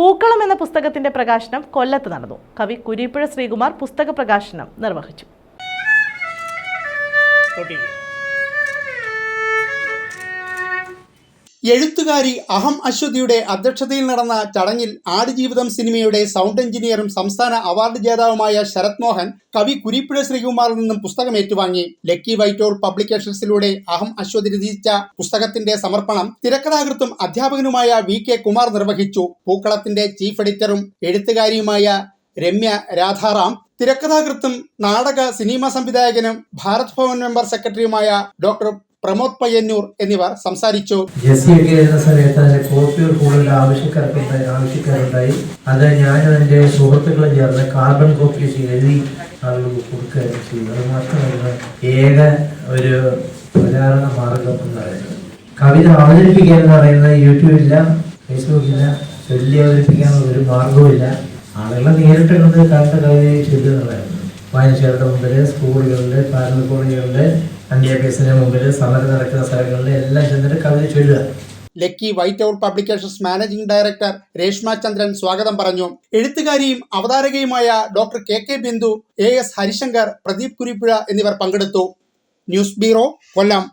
പൂക്കളം എന്ന പുസ്തകത്തിന്റെ പ്രകാശനം കൊല്ലത്ത് നടന്നു. കവി കുരീപ്പുഴ ശ്രീകുമാർ പുസ്തക പ്രകാശനം നിർവഹിച്ചു. എഴുത്തുകാരി അഹം അശ്വതിയുടെ അധ്യക്ഷതയിൽ നടന്ന ചടങ്ങിൽ ആടുജീവിതം സിനിമയുടെ സൗണ്ട് എഞ്ചിനീയറും സംസ്ഥാന അവാർഡ് ജേതാവുമായ ശരത് മോഹൻ കവി കുരിപ്പുഴ ശ്രീകുമാറിൽ നിന്നും പുസ്തകം ഏറ്റുവാങ്ങി. ലക്കി വൈറ്റോൾ പബ്ലിക്കേഷൻസിലൂടെ അഹം അശ്വതി രചിച്ച പുസ്തകത്തിന്റെ സമർപ്പണം തിരക്കഥാകൃത്തും അധ്യാപകനുമായ വി കെ കുമാർ നിർവഹിച്ചു. പൂക്കളത്തിന്റെ ചീഫ് എഡിറ്ററും എഴുത്തുകാരിയുമായ രമ്യ രാധാറാം തിരക്കഥാകൃത്തും നാടക സിനിമ സംവിധായകനും ഭാരത് ഭവൻ മെമ്പർ സെക്രട്ടറിയുമായ ഡോക്ടർ പ്രമോദ് പയ്യന്നൂർ എന്നിവർ സംസാരിച്ചു. എഴുതുന്ന ആവശ്യക്കാരുണ്ടായി. അത് ഞാനും എന്റെ സുഹൃത്തുക്കളും ചേർന്ന് കാർബൺ കോപ്പി എഴുതി ആളുകൾക്ക് കൊടുക്കുകയായിരുന്നു ചെയ്തു. അത് മാത്രമല്ല ഏക ഒരു പ്രചാരണ മാർഗം എന്ന് പറയുന്നത് കവിത അവതരിപ്പിക്കുക എന്ന് പറയുന്നത് യൂട്യൂബില്ല ഫേസ്ബുക്കില്ല ചൊല്ലി അവതരിപ്പിക്കാനുള്ള ഒരു മാർഗവുമില്ല ആളുകളെ നേരിട്ട് കണ്ട് കണ്ട കവിതയെ ചൊല്ലുന്നതായിരുന്നു വായനശാലയുടെ മുമ്പിൽ സ്കൂളുകളിൽ പാരൽ അന്ത്യാഭ്യാസത്തിന് മുമ്പിൽ സമരം നടക്കുന്ന സ്ഥലങ്ങളിൽ എല്ലാം ചെന്നിട്ട് കവിത ചൊല്ലുക. Lucky white out publications managing director Reshma Chandran സ്വാഗതം പറഞ്ഞു. എഴുത്തുകാരിയും അവതാരകയുമായ doctor K K Bindu A S Harishankar Pradeep Kurippuzha എന്നിവർ പങ്കെടുത്തു. News bureau Kollam.